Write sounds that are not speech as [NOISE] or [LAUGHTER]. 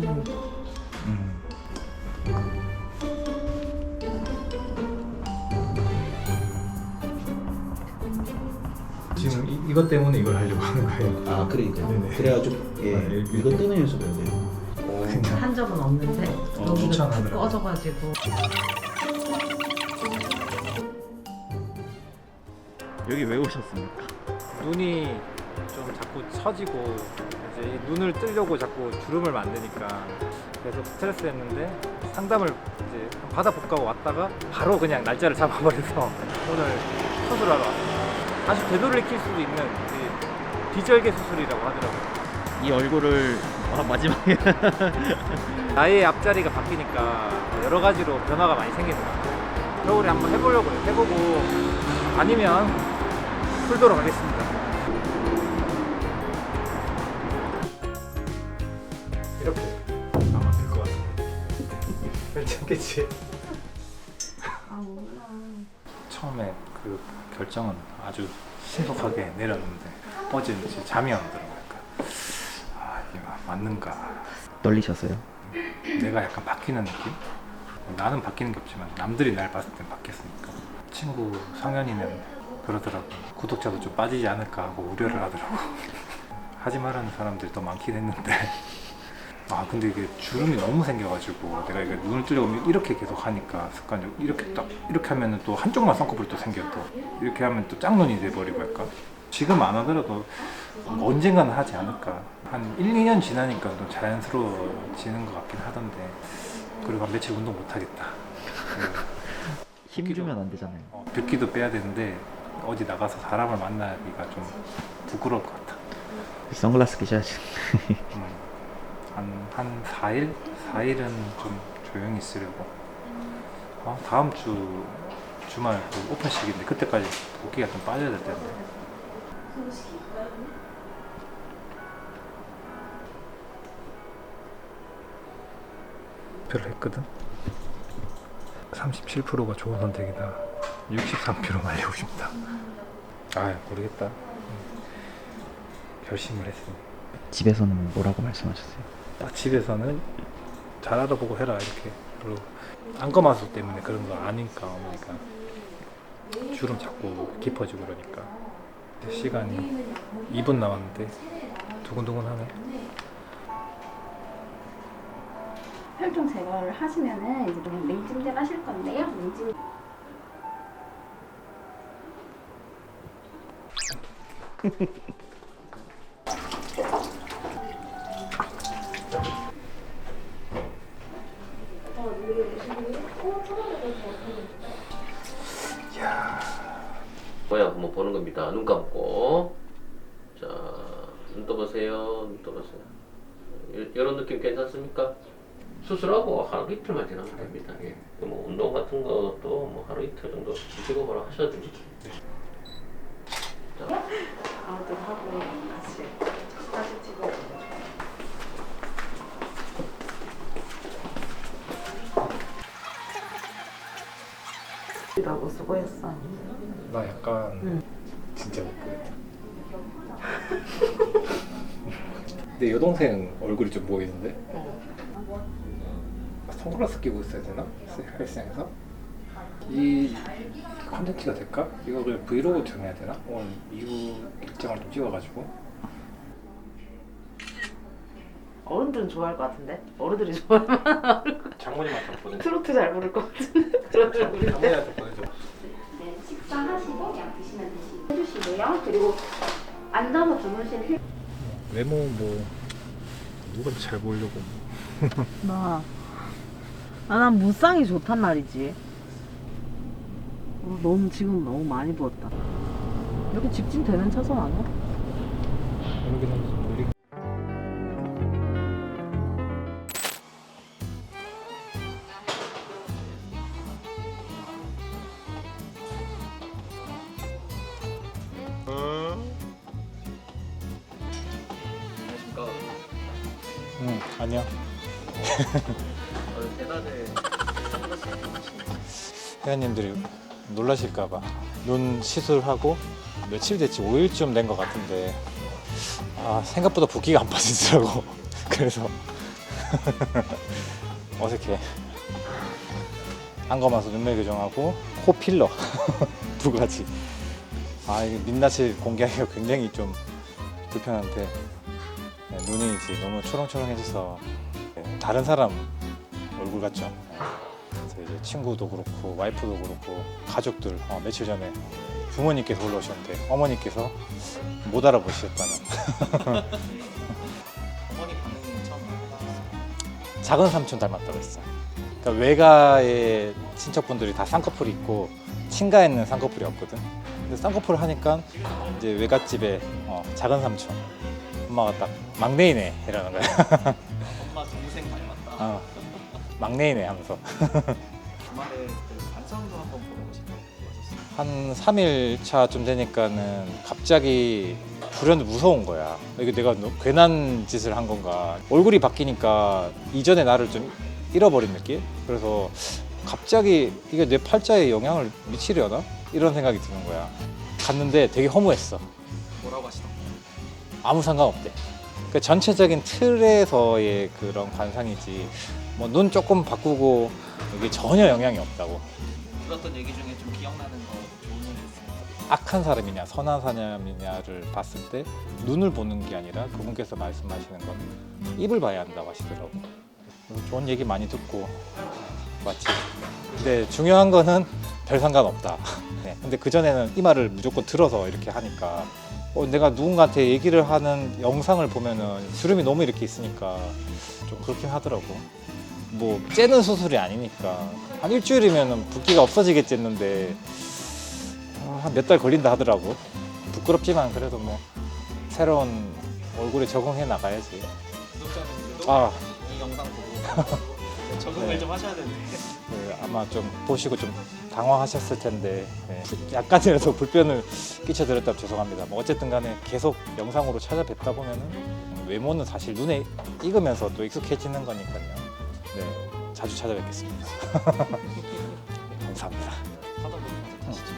이상해. 음. 지금 이, 이것 때문에 이걸 하려고 하는 거예요. 아 그러니까 네네. 그래가지고 예 아, 이렇게. 이거 뜨는 연습 해야 돼요 어, 그냥 한 적은 없는데 너무 추천하더라고요. 꺼져가지고 여기 왜 오셨습니까? 눈이 좀 자꾸 처지고 이제 이 눈을 뜨려고 자꾸 주름을 만드니까 계속 스트레스였는데 상담을 이제 받아볼까 하고 왔다가 바로 그냥 날짜를 잡아버려서 [LAUGHS] 오늘 수술하러 왔습니다. 다시 되돌이킬 수도 있는 이 비절개 수술이라고 하더라고요. 이 얼굴을 아, 마지막에 [LAUGHS] 나의 앞자리가 바뀌니까 여러 가지로 변화가 많이 생기는 것 같아요. 겨울에 한번 해보려고 해요. 해보고 아니면 풀도록 하겠습니다. 괜찮겠지? 처음에 그 결정은 아주 신속하게 내렸는데 어제 이제 잠이 안 들어가니까. 아 이게 맞는가. 떨리셨어요? 내가 약간 바뀌는 느낌? 나는 바뀌는 게 없지만 남들이 날 봤을 땐 바뀌었으니까. 친구 성현이는 그러더라고. 구독자도 좀 빠지지 않을까 하고 우려를 하더라고. [LAUGHS] 하지 말라는 사람들이 더 많긴 했는데 아 근데 이게 주름이 너무 생겨가지고 내가 이게 눈을 뜨려고 이렇게 계속 하니까 습관적으로 이렇게 딱 이렇게 하면은 또 한쪽만 쌍꺼풀이 또 생겨 또. 이렇게 하면 또 짝눈이 돼버리고 약간. 지금 안 하더라도 언젠가는 하지 않을까. 한 1, 2년 지나니까 또 자연스러워지는 것 같긴 하던데. 그리고 한 며칠 운동 못 하겠다. [LAUGHS] 힘 주면 안 되잖아요. 어, 붓기도 빼야 되는데 어디 나가서 사람을 만나기가 좀 부끄러울 것 같아. 선글라스 끼셔야지. 음, 한, 한 4일? 4일은 좀 조용히 있으려고. 어, 다음 주 주말 그 오픈식인데 그때까지 붓기가 좀 빠져야 될 텐데. 별로 했거든? 37%가 좋은 선택이다. 63% 말리고 싶다. 아 모르겠다. 음, 결심을 했으니. 집에서는 뭐라고 말씀하셨어요? 딱 집에서는 잘 알아보고 해라 이렇게. 그리고 안검하수 때문에 그런 거 아니까 어머니까 주름 자꾸 깊어지고 그러니까. 시간이 2분 남았는데 두근두근하네. 혈중 제거를 하시면은 이제 냉찜질 하실 건데요. 냉찜 [LAUGHS] 겁니다. 눈 감고 자, 눈 떠보세요. 눈 떠보세요. 이- 이런 느낌 괜찮습니까? 수술하고 하루 이틀만 지나면 됩니다. 예. 뭐 운동 같은 것도 뭐 하루 이틀 정도 뭐라 하셔도 됩니다. 아웃도 하고 같이 사진 찍어. 라고 수고했어. 나 약간 응. 진짜 못 보겠다 내 여동생 얼굴이 좀 보이는데 선글라스 끼고 있어야 되나? 헬스장에서? 이 컨텐츠가 될까? 이거 그냥 브이로그 정해야 되나? 오늘 이후 일정을 좀 찍어가지고 어른들은 좋아할 것 같은데 어른들이 좋아하면 장모님한테 보내줘 트로트 잘 부를 것 같은데 트로트 부를 때. 장모님한테 보내줘 주시고요. 그리고 앉아서 주무실 힐 외모 뭐 누구한테 잘 보이려고 나. 아, 난 무쌍이 좋단 말이지. 어, 너무 지금 너무 많이 부었다. 여기 직진 되는 차선 아니야? 모르긴 한데 응 아니야. 회원님들이 놀라실까봐 눈 시술하고 며칠 됐지 5일쯤 된 것 같은데 아 생각보다 붓기가 안 빠지더라고 [LAUGHS] 그래서 [LAUGHS] 어색해. 안검하수 눈매 교정하고 코 필러 [LAUGHS] 두 가지. 아 이게 민낯을 공개하기가 굉장히 좀 불편한데 네, 눈이 이제 너무 초롱초롱해져서 네, 다른 사람 얼굴 같죠. 네. 그래서 이제 친구도 그렇고 와이프도 그렇고 가족들 어, 며칠 전에 부모님께서 올라오셨는데 어머니께서 못 알아보셨다는 [LAUGHS] 어머니 반응이 처음 나타났어요. 작은 삼촌 닮았다고 했어. 그러니까 외가에 친척분들이 다 쌍꺼풀이 있고 친가에는 쌍꺼풀이 없거든. 근데 쌍꺼풀을 하니까 이제 외갓집에 어, 작은 삼촌 엄마가 딱 막내이네 이러는 거야. [LAUGHS] 엄마 동생 닮았다. 어, 막내이네 하면서 주말에 그 관상도 한번 오신다고 하셨어요. 한 3일 차쯤 되니까는 갑자기 불현듯 무서운 거야. 이게 내가 너- 괜한 짓을 한 건가. 얼굴이 바뀌니까 이전의 나를 좀 잃어버린 느낌? 그래서 갑자기 이게 내 팔자에 영향을 미치려나? 이런 생각이 드는 거야. 갔는데 되게 허무했어. 뭐라고 하시던가요? 아무 상관없대. 그 전체적인 틀에서의 그런 관상이지. 뭐 눈 조금 바꾸고 이게 전혀 영향이 없다고. 들었던 얘기 중에 좀 기억나는 거 좋은 얘기 있으면 악한 사람이냐 선한 사람이냐를 봤을 때 눈을 보는 게 아니라 그분께서 말씀하시는 건 입을 봐야 한다고 하시더라고. 그래서 좋은 얘기 많이 듣고 맞지. 근데 중요한 거는 별 상관 없다. [LAUGHS] 네. 근데 그 전에는 이 말을 무조건 들어서 이렇게 하니까 어, 내가 누군가한테 얘기를 하는 영상을 보면은 주름이 너무 이렇게 있으니까 좀 그렇긴 하더라고. 뭐 째는 수술이 아니니까 한 일주일이면은 붓기가 없어지겠지 했는데 한 몇 달 걸린다 하더라고. 부끄럽지만 그래도 뭐 새로운 얼굴에 적응해 나가야지. 구독자분들도 아, 이 영상 보고 [LAUGHS] 적응을 네. 좀 하셔야 되는데 그 아마 좀 보시고 좀 당황하셨을 텐데 네, 약간이라도 불편을 끼쳐드렸다면 죄송합니다. 뭐 어쨌든 간에 계속 영상으로 찾아뵙다 보면은 외모는 사실 눈에 익으면서 또 익숙해지는 거니까요. 네, 자주 찾아뵙겠습니다. [LAUGHS] 감사합니다. 하다 보니까 가시죠.